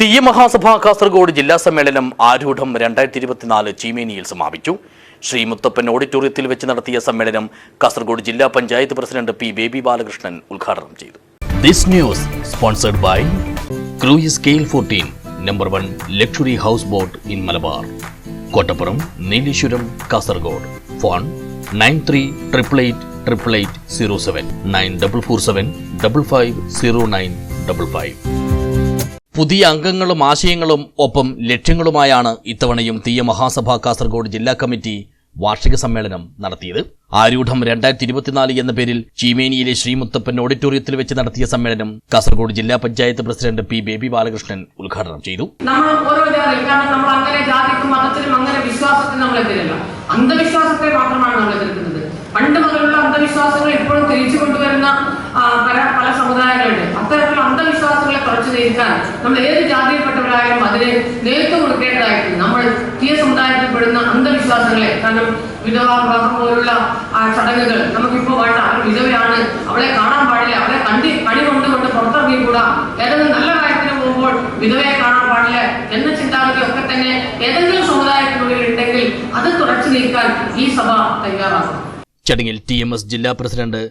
തീയ കാസർഗോഡ് ജില്ലാ സമ്മേളനം ആരൂഢം രണ്ടായിരത്തി ഇരുപത്തിനാല് ചീമേനിയിൽ സമാപിച്ചു. ശ്രീ മുത്തപ്പൻ ഓഡിറ്റോറിയത്തിൽ വെച്ച് നടത്തിയ സമ്മേളനം കാസർഗോഡ് ജില്ലാ പഞ്ചായത്ത് പ്രസിഡന്റ് പി ബേബി ബാലകൃഷ്ണൻ ഉദ്ഘാടനം ചെയ്തു. This news sponsored by cruise scale fourteen number one luxury house boat in Malabar Kottappuram Nileshwaram Kasaragod phone nine three triple eight triple eight zero seven nine double four seven double five zero nine double five പുതിയ അംഗങ്ങളും ആശയങ്ങളും ഒപ്പം ലക്ഷ്യങ്ങളുമായാണ് ഇത്തവണയും തീയ മഹാസഭ കാസർഗോഡ് ജില്ലാ committee വാർഷിക സമ്മേളനം നടത്തിയത്. ആരൂഢം രണ്ടായിരത്തി ഇരുപത്തിനാല് എന്ന പേരിൽ ചീമേനിയിലെ ശ്രീമുത്തപ്പൻ ഓഡിറ്റോറിയത്തിൽ വെച്ച് നടത്തിയ സമ്മേളനം കാസർഗോഡ് ജില്ലാ പഞ്ചായത്ത് പ്രസിഡന്റ് പി ബേബി ബാലകൃഷ്ണൻ ഉദ്ഘാടനം ചെയ്തു. ഓരോ നമ്മൾ അങ്ങനെ അങ്ങനെ അന്ധവിശ്വാസത്തെ മാത്രമാണ് നമ്മൾ പണ്ട് മുതലുള്ള അന്ധവിശ്വാസങ്ങൾ ഇപ്പോഴും തിരിച്ചു കൊണ്ടുവരുന്ന പല അന്ധവിശ്വാസങ്ങളെ നമ്മൾ ഏത് ജാതിയിൽപ്പെട്ടവരായാലും അതിന് നേരിട്ട് കൊടുക്കേണ്ടതായിട്ട് നമ്മൾ തീയ സമുദായത്തിൽപ്പെടുന്ന അന്ധവിശ്വാസങ്ങളെ കാരണം വിധവാ വിവാഹം പോലുള്ള ആ ചടങ്ങുകൾ നമുക്കിപ്പോ വേണ്ട. അവർ വിധവയാണ് അവളെ കാണാൻ പാടില്ല. അവളെ കണ്ടി കണി കൊണ്ടുകൊണ്ട് പുറത്തിറങ്ങിക്കൂടാ. ഏതെങ്കിലും നല്ല കാര്യത്തിന് പോകുമ്പോൾ വിധവയെ കാണാൻ പാടില്ല എന്ന ചിന്താഗതി ഒക്കെ തന്നെ ഏതെങ്കിലും സമുദായത്തിനുള്ളിൽ ഉണ്ടെങ്കിൽ അത് തുടച്ചു നീക്കാൻ ഈ സഭ തയ്യാറാകും. ചടങ്ങിൽ ടി എം എസ് ജില്ലാ president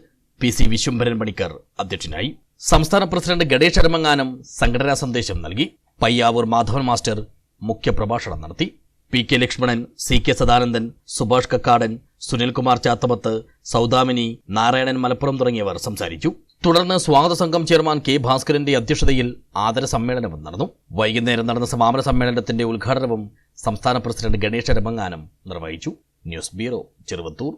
P C Viswambharan Panicker അധ്യക്ഷനായി സംസ്ഥാന പ്രസിഡന്റ് ഗണേഷ് അരമങ്ങാനം സംഘടനാ സന്ദേശം നൽകി. പയ്യാവൂർ മാധവൻ മാസ്റ്റർ മുഖ്യപ്രഭാഷണം നടത്തി. P K Lakshmanan C K Sadanandan Subhash Kakkadan Sunilkumar Chathamath Soudamini Narayanan Malappuram തുടങ്ങിയവർ സംസാരിച്ചു. തുടർന്ന് സ്വാഗത സംഘം ചെയർമാൻ കെ ഭാസ്കരന്റെ അധ്യക്ഷതയിൽ ആദര സമ്മേളനവും നടന്നു. വൈകുന്നേരം നടന്ന സമാപന സമ്മേളനത്തിന്റെ ഉദ്ഘാടനവും സംസ്ഥാന പ്രസിഡന്റ് ഗണേഷ് അരമങ്ങാനം നിർവഹിച്ചു. News bureau Cheruvathur.